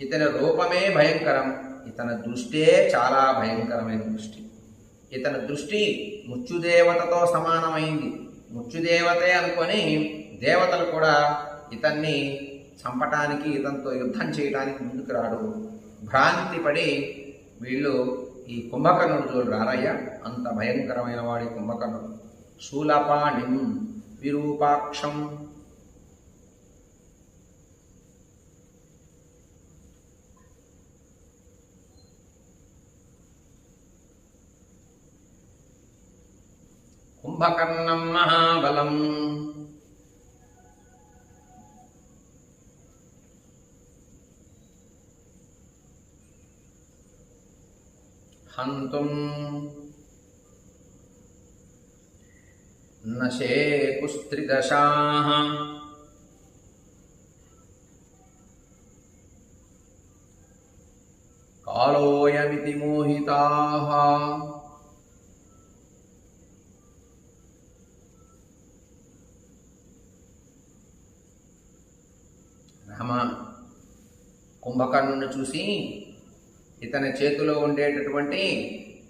ఇతని రూపమే భయంకరం. ఇతని దృష్టే చాలా భయంకరమైన దృష్టి. ఇతని దృష్టి ముచ్చుదేవతతో సమానమైంది. ముచ్చుదేవతే అనుకొని దేవతలు కూడా ఇతన్ని చంపటానికి ఇతనితో యుద్ధం చేయడానికి ముందుకు రాడు. భ్రాంతి పడి వీళ్ళు ఈ కుంభకర్ణుడు చూడు రారయ్య అంత భయంకరమైన వాడి కుంభకర్ణుడు. శూలపాణిం విరూపాక్షం కుంభకర్ణం మహాబలం. హంతుం నశేకుస్త్రిదశాः. కాలోయమితి మోహితా. రామ కుంభకర్ణుని చూసి ఇతని చేతిలో ఉండేటటువంటి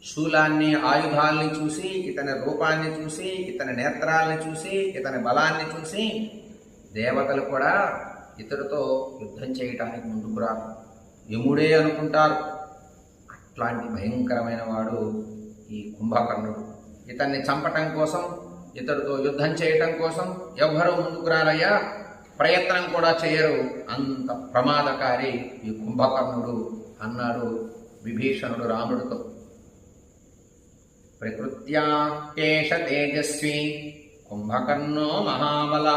శూలాన్ని ఆయుధాల్ని చూసి ఇతని రూపాన్ని చూసి ఇతని నేత్రాల్ని చూసి ఇతని బలాన్ని చూసి దేవతలు కూడా ఇతడితో యుద్ధం చేయటానికి ముందుకు రారు. యముడే అనుకుంటారు అట్లాంటి భయంకరమైన వాడు ఈ కుంభకర్ణుడు. ఇతన్ని చంపటం కోసం ఇతడితో యుద్ధం చేయటం కోసం ఎవ్వరూ ముందుకు రారయ్యా. ప్రయత్నం కూడా చేయరు. అంత ప్రమాదకారి ఈ కుంభకర్ణుడు అన్నాడు విభీషణుడు రాముడితో. ప్రకృత్యా తేజస్వి కుంభకర్ణో మహాబల.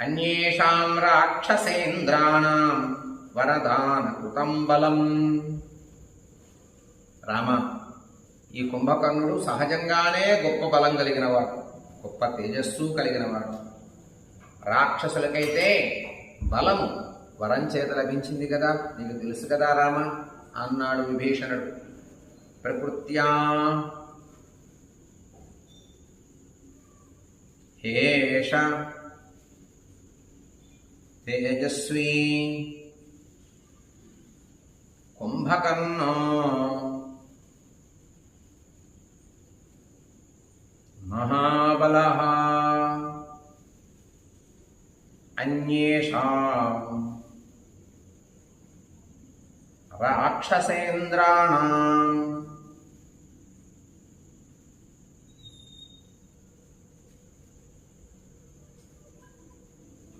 అన్యేషాం రాక్షసేంద్రాణం వరదాన కృతం బలం. రామ ఈ కుంభకర్ణుడు సహజంగానే గొప్ప బలం కలిగినవాడు గొప్ప తేజస్సు కలిగినవాడు. రాక్షసులకైతే బలము వరం చేత లభించింది కదా నీకు తెలుసు కదా రామ అన్నాడు విభీషణుడు. ప్రకృత్యా. హేష తేజస్వీ. కుంభకర్ణో. మహాబలహా. अन्येषाम् राक्षसेन्द्राणाम्।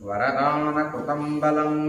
वरदानकृतम्बलम्